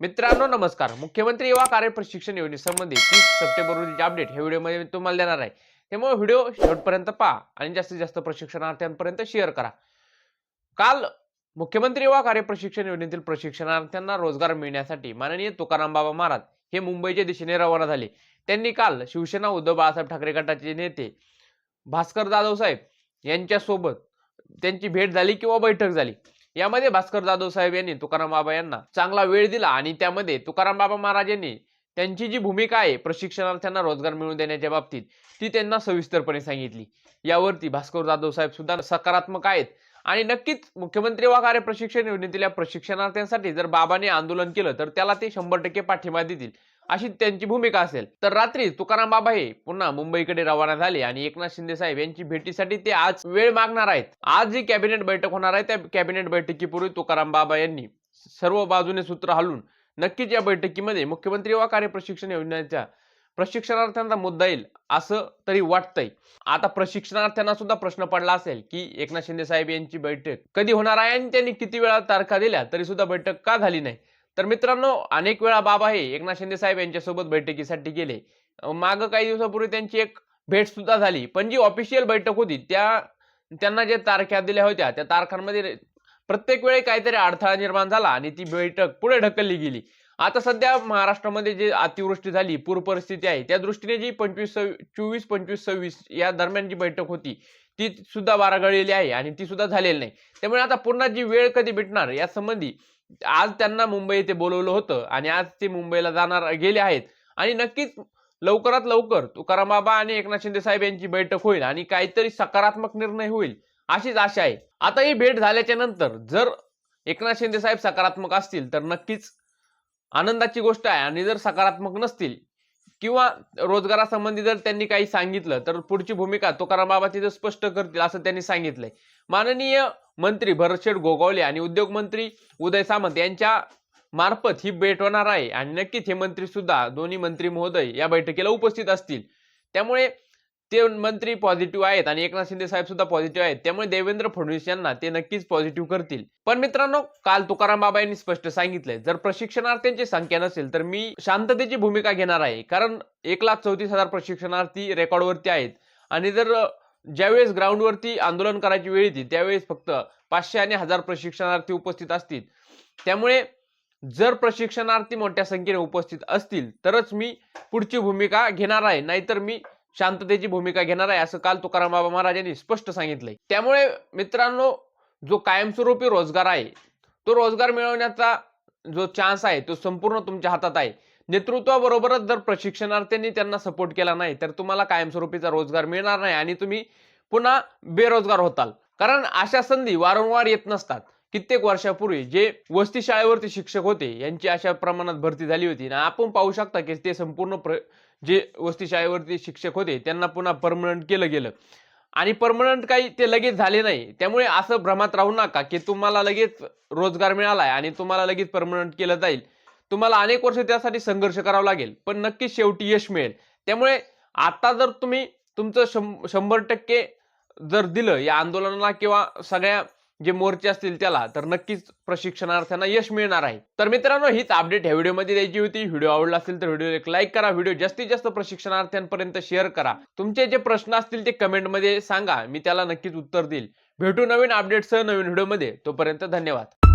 मित्रांनो नमस्कार. मुख्यमंत्री युवा कार्य प्रशिक्षण योजनेसंबंधी तीस सप्टेंबर रोजीचे अपडेट हे व्हिडिओमध्ये मी तुम्हाला देणार आहे. त्यामुळे व्हिडिओ शेवटपर्यंत पहा आणि जास्तीत जास्त प्रशिक्षणार्थ्यांपर्यंत शेअर करा. काल मुख्यमंत्री युवा कार्य प्रशिक्षण योजनेतील प्रशिक्षणार्थ्यांना रोजगार मिळण्यासाठी माननीय तुकाराम बाबा महाराज हे मुंबईच्या दिशेने रवाना झाले. त्यांनी काल शिवसेना उद्धव बाळासाहेब ठाकरे गटाचे नेते भास्कर जाधव साहेब यांच्यासोबत त्यांची भेट झाली किंवा बैठक झाली. यामध्ये भास्कर जाधव साहेब यांनी तुकाराम बाबा यांना चांगला वेळ दिला आणि त्यामध्ये तुकाराम बाबा महाराज यांनी त्यांची जी भूमिका आहे प्रशिक्षणार्थ्यांना रोजगार मिळवून देण्याच्या बाबतीत ती त्यांना सविस्तरपणे सांगितली. यावरती भास्कर जाधव साहेब सुद्धा सकारात्मक आहेत. आणि नक्कीच मुख्यमंत्री वा कार्य प्रशिक्षण योजनेतील या प्रशिक्षणार्थ्यांसाठी जर बाबाने आंदोलन केलं तर त्याला ते शंभर टक्के पाठिंबा देतील. अशी त्यांची भूमिका असेल. तर रात्री तुकाराम बाबा हे पुन्हा मुंबईकडे रवाना झाले आणि एकनाथ शिंदे साहेब यांची भेटीसाठी ते आज वेळ मागणार आहेत. आज जी कॅबिनेट बैठक होणार आहे. त्या कॅबिनेट बैठकीपूर्वी तुकाराम बाबा यांनी सर्व बाजूने सूत्र हलून नक्कीच या बैठकीमध्ये मुख्यमंत्री वा कार्यप्रशिक्षण योजनेच्या प्रशिक्षणार्थ्यांचा मुद्दा येईल असं तरी वाटतंय. आता प्रशिक्षणार्थ्यांना सुद्धा प्रश्न पडला असेल की एकनाथ शिंदे साहेब यांची बैठक कधी होणार आहे आणि त्यांनी किती वेळा तारखा दिल्या तरी सुद्धा बैठक का झाली नाही? तर मित्रांनो अनेक वेळा बाबा हे एकनाथ शिंदे साहेब यांच्यासोबत बैठकीसाठी गेले. माग काही दिवसापूर्वी त्यांची एक भेट सुद्धा झाली. पण जी ऑफिशियल बैठक होती त्या त्यांना जे तारख्या दिल्या होत्या त्या तारखांमध्ये प्रत्येक वेळी काहीतरी अडथळा निर्माण झाला आणि ती बैठक पुढे ढकलली गेली. आता सध्या महाराष्ट्रामध्ये जे अतिवृष्टी झाली पूर परिस्थिती आहे त्या दृष्टीने जी पंचवीस चोवीस पंचवीस सव्वीस या दरम्यान जी बैठक होती ती सुद्धा बारागळलेली आहे आणि ती सुद्धा झालेली नाही. त्यामुळे आता पुन्हा जी वेळ कधी भेटणार यासंबंधी आज त्यांना मुंबई येथे बोलवलं होतं आणि आज ते मुंबईला जाणार गेले आहेत. आणि नक्कीच लवकरात लवकर तुकाराम बाबा आणि एकनाथ शिंदे साहेब यांची बैठक होईल आणि काहीतरी सकारात्मक निर्णय होईल अशीच आशा आहे. आता ही भेट झाल्याच्यानंतर जर एकनाथ शिंदे साहेब सकारात्मक असतील तर नक्कीच आनंदाची गोष्ट आहे. आणि जर सकारात्मक नसतील किंवा रोजगारासंबंधी जर त्यांनी काही सांगितलं तर पुढची भूमिका तुकाराम बाबा तिथं स्पष्ट करतील असं त्यांनी सांगितलंय. माननीय मंत्री भरतशेठ गोगावले आणि उद्योगमंत्री उदय सामंत यांच्या मार्फत ही भेट होणार आहे. आणि नक्कीच हे मंत्री सुद्धा दोन्ही मंत्री महोदय या बैठकीला उपस्थित असतील. त्यामुळे ते मंत्री पॉझिटिव्ह आहेत आणि एकनाथ शिंदे साहेब सुद्धा पॉझिटिव्ह आहेत. त्यामुळे देवेंद्र फडणवीस यांना ते नक्कीच पॉझिटिव्ह करतील. पण मित्रांनो काल तुकाराम बाबा यांनी स्पष्ट सांगितलंय जर प्रशिक्षणार्थ्यांची संख्या नसेल तर मी शांततेची भूमिका घेणार आहे. कारण एक लाख चौतीस हजार प्रशिक्षणार्थी रेकॉर्डवरती आहेत. आणि जर ज्यावेळेस ग्राउंडवरती आंदोलन करायची वेळ येते त्यावेळेस फक्त पाचशे आणि हजार प्रशिक्षणार्थी उपस्थित असतील. त्यामुळे जर प्रशिक्षणार्थी मोठ्या संख्येने उपस्थित असतील तरच मी पुढची भूमिका घेणार आहे. नाहीतर मी शांततेची भूमिका घेणार आहे असं काल तुकाराम बाबा महाराजांनी स्पष्ट सांगितलंय. त्यामुळे मित्रांनो जो कायमस्वरूपी रोजगार आहे तो रोजगार मिळवण्याचा जो चान्स आहे तो संपूर्ण तुमच्या हातात आहे. नेतृत्वाबरोबरच जर प्रशिक्षणार्थ्यांनी त्यांना सपोर्ट केला नाही तर तुम्हाला कायमस्वरूपीचा रोजगार मिळणार नाही आणि तुम्ही पुन्हा बेरोजगार होताल. कारण अशा संधी वारंवार येत नसतात. कित्येक वर्षापूर्वी जे वस्ती शाळेवरती शिक्षक होते यांची अशा प्रमाणात भरती झाली होती. आणि आपण पाहू शकता की ते संपूर्ण प्र जे वस्ती शाळेवरती शिक्षक होते त्यांना पुन्हा परमनंट केलं गेलं. आणि परमनंट काही ते लगेच झाले नाही. त्यामुळे असं भ्रमात राहू नका की तुम्हाला लगेच रोजगार मिळाला आहे आणि तुम्हाला लगेच परमनंट केलं जाईल. तुम्हाला अनेक वर्ष त्यासाठी संघर्ष करावा लागेल पण नक्कीच शेवटी यश मिळेल. त्यामुळे आता जर तुम्ही तुमचं शं शंभर टक्के जर दिलं या आंदोलनाला किंवा सगळ्या जे मोर्चे असतील त्याला तर नक्कीच प्रशिक्षणार्थ्यांना यश मिळणार आहे. तर मित्रांनो हीच अपडेट ह्या व्हिडिओमध्ये द्यायची होती. व्हिडिओ आवडला असेल तर व्हिडिओ एक लाईक करा. व्हिडिओ जास्तीत जास्त प्रशिक्षणार्थ्यांपर्यंत शेअर करा. तुमचे जे प्रश्न असतील ते कमेंटमध्ये सांगा. मी त्याला नक्कीच उत्तर देईल. भेटू नवीन अपडेटसह नवीन व्हिडिओमध्ये. तोपर्यंत धन्यवाद.